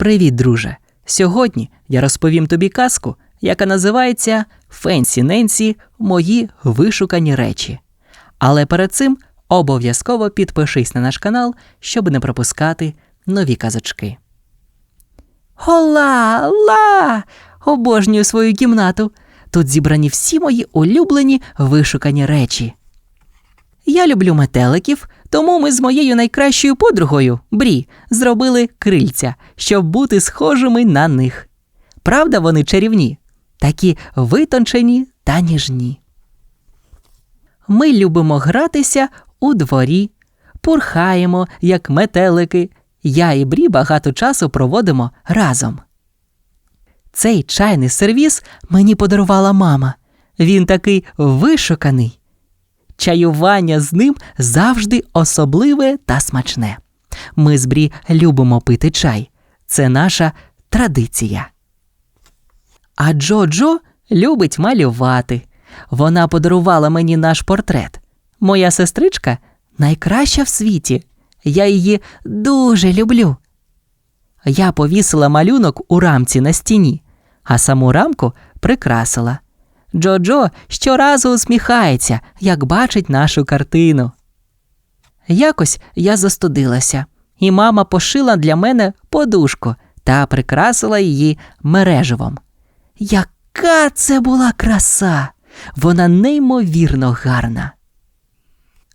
Привіт, друже! Сьогодні я розповім тобі казку, яка називається Фенсі Ненсі Мої вишукані речі. Але перед цим обов'язково підпишись на наш канал, щоб не пропускати нові казочки. Ола, ла! Обожнюю свою кімнату. Тут зібрані всі мої улюблені вишукані речі. Я люблю метеликів, тому ми з моєю найкращою подругою, Брі, зробили крильця, щоб бути схожими на них. Правда, вони чарівні, такі витончені та ніжні. Ми любимо гратися у дворі, пурхаємо, як метелики. Я і Брі багато часу проводимо разом. Цей чайний сервіс мені подарувала мама. Він такий вишуканий. Чаювання з ним завжди особливе та смачне. Ми з Брі любимо пити чай. Це наша традиція. А Джо-Джо любить малювати. Вона подарувала мені наш портрет. Моя сестричка найкраща в світі. Я її дуже люблю. Я повісила малюнок у рамці на стіні, а саму рамку прикрасила. Джо-Джо щоразу усміхається, як бачить нашу картину. Якось я застудилася, і мама пошила для мене подушку та прикрасила її мереживом. Яка це була краса! Вона неймовірно гарна.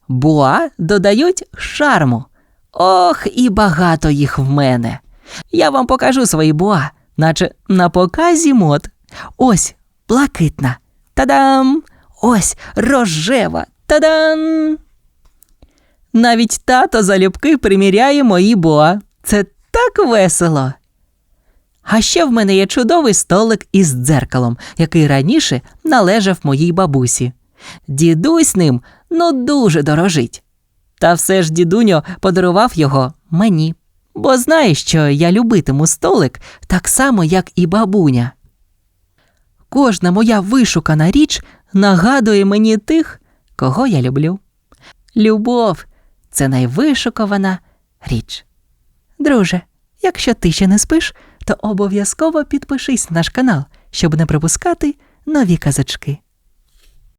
Буа додають шарму. Ох, і багато їх в мене. Я вам покажу свої буа, наче на показі мод. Ось блакитна. Та-дам! Ось рожева. Та-дам! Навіть тато залюбки приміряє мої боа. Це так весело. А ще в мене є чудовий столик із дзеркалом, який раніше належав моїй бабусі. Дідусь ним ну дуже дорожить. Та все ж дідуньо подарував його мені, бо знає, що я любитиму столик так само, як і бабуня. Кожна моя вишукана річ нагадує мені тих, кого я люблю. Любов це найвишукувана річ. Друже, якщо ти ще не спиш, то обов'язково підпишись на наш канал, щоб не пропускати нові казочки.